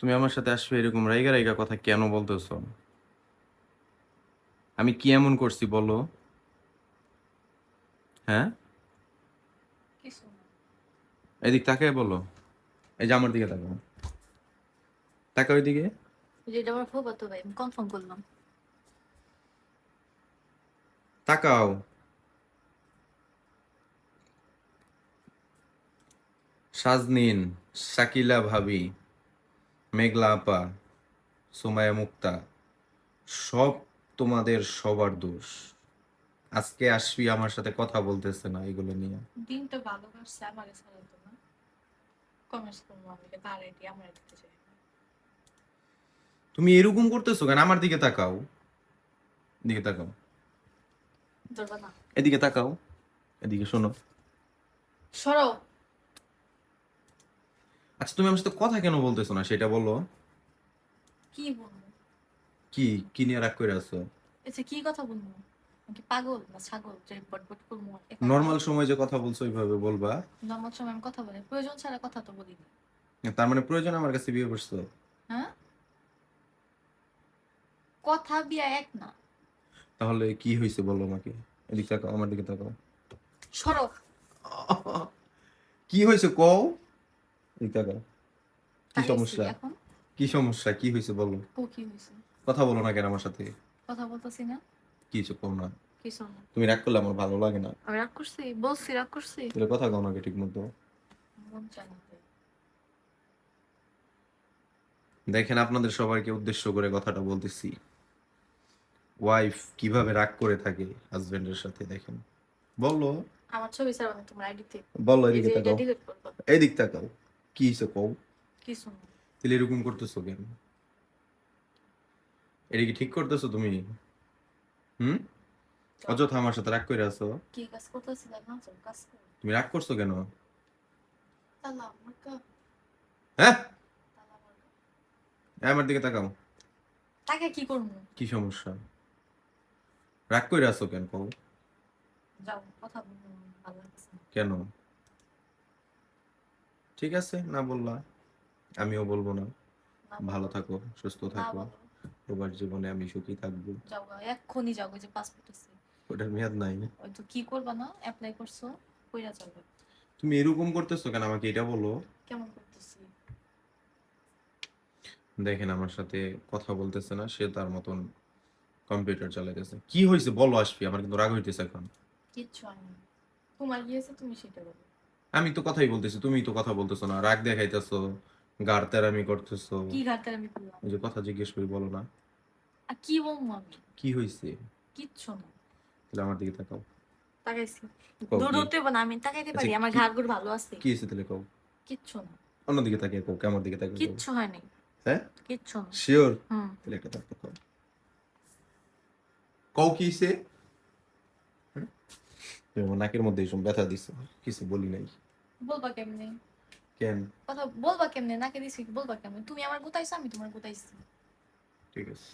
তুমি আমার সাথে আসবে এরকম রাইগা রাইগা কথা কেন বলতেছো? আমি কি এমন করছি বলো? হ্যাঁ? এদিক তাকায় বলো। এই যে আমার দিকে তাকাও। তাকা ওইদিকে যেটা আমার ফুফাতো ভাই কনফার্ম করলাম। তাকাও। সাজনিন শাকিলা ভাবি। মেঘলা আপা সুমায়া মুক্তা সব তোমাদের সবার দোষ। আজকে আসবি আমার সাথে কথা বলতেছে না এগুলো নিয়ে। দিনটা ভালো কাটছে আমার ছাড়া তো না। কমার্স করব আমি তার আইডি আমার তুমি এরকম করতেছো কেন? আমার দিকে তাকাও। দিকে তাকাও। এদিকে তাকাও। এদিকে শোনো। সরো আচ্ছা তুমি আমার সাথে কথা কেন বলতেছো না? সেটা বলো। কি বলব? কি? কি নিয়ে রাগ করে আছো? আচ্ছা কি কথা বলব? কি পাগল না ছাগল যে বটবট করব নর্মাল সময় যে কথা বলছো ওইভাবে বলবা। নর্মাল সময় আমি কথা বলি প্রয়োজন ছাড়া কথা তো বলি না। তার মানে প্রয়োজন আমার কাছে বিয়ে করছ? হ্যাঁ? কথা বিয়া এক না। তাহলে কি হয়েছে বলো আমাকে? এদিকে তাকাও আমার দিকে তাকাও। সরো। কি হয়েছে কও? কি সমস্যা? কি সমস্যা? কি হয়েছে বলো। ও কি হয়েছে? কথা বলো না কেন আমার সাথে। কথা বলতেছি না। কি হয়েছে কও না। কিছু না তুমি রাগ করলে আমার ভালো লাগে না। আমি রাগ করছি? বলছি রাগ করছি? তাহলে কথা কও না ঠিক মতো। মন দেখেন আপনাদের সবাইকে উদ্দেশ্য করে কথাটা বলতেছি। ওয়াইফ কীভাবে রাগ করে থাকে হাজবেন্ডের সাথে দেখেন। বলো। আমার ছবি ছাড়া তোমার আইডিতে বলো এদিকে তাকাও। এদিক তাকাও। কি কও? কিছু না তাহলে এরকম করতেছো কেন? এটা কি ঠিক করতেছো তুমি? হুম? অযথা আমার সাথে রাগ করে আছো। কি কাজ করতেছি দেখো না চল কাজ করো। তুমি রাগ করছ কেন? তালা আমার কাপ হ্যাঁ আমার দিকে তাকাও। তাকে কি করব? কি সমস্যা? রাগ করে আছো কেন কও? যাও কথা বলব ভালো লাগছে কেন? ঠিক আছে? না বললা আমিও বলব না। ভালো থাকো সুস্থ থাকো। তোমার জীবনে আমি সুখী থাকব। যাও এক্ষুনি যাও যে পাসপোর্ট আছে। ওটার মেয়াদ নাই ওই তো কি করবা না? অ্যাপ্লাই করছ কইরা যাবে তুমি এরকম করতেছো কেন? আমাকে এটা বলো। কেমন করতেছি? দেখেন আমার সাথে কথা বলতেছে না সে তার মতন কম্পিউটার চালাইতেছে। কি হয়েছে বলো আসবি আমার কিন্তু রাগ হইতেছে এখন। কিচ্ছু হয়নি তোমার কি হয়েছে? তুমি সেটা বলো। আমি তো কথাই বলতেছি তুমি তো কথা বলতেছো না। রাগ দেখাইতেছো গার তেরামি করতেছো। কি আমি করলাম এই যে কথা জিজ্ঞেস করি বলো না। আর কি বলব আমি? কি হয়েছে কিচ্ছু না। তাহলে আমার দিকে তাকাও। তাকাইছি। দূর হতে হবে না আমি তাকাইতে পারি আচ্ছা, আমার কি- ঘাট গুড় ভালো আছে। কি হয়েছে তাহলে কও? কিচ্ছু না। অন্যদিকে তাকিয়ে কও কেমন দিকে তাকিয়ে কিচ্ছু হয়নি। হ্যাঁ? কিচ্ছু না। Sure hmm. তাহলে একটা থাকতো কও। কও কি? তুমি নাকের মধ্যে এসব ব্যথা দিছো কিছু বলি নাই। বলবা কেমনে? কেন? কথা বলবা কেমনে? নাকে দিছি বলবা কেমনে? তুমি আমার গোতাইছো আমি তোমার গোতাইছি ঠিক আছে।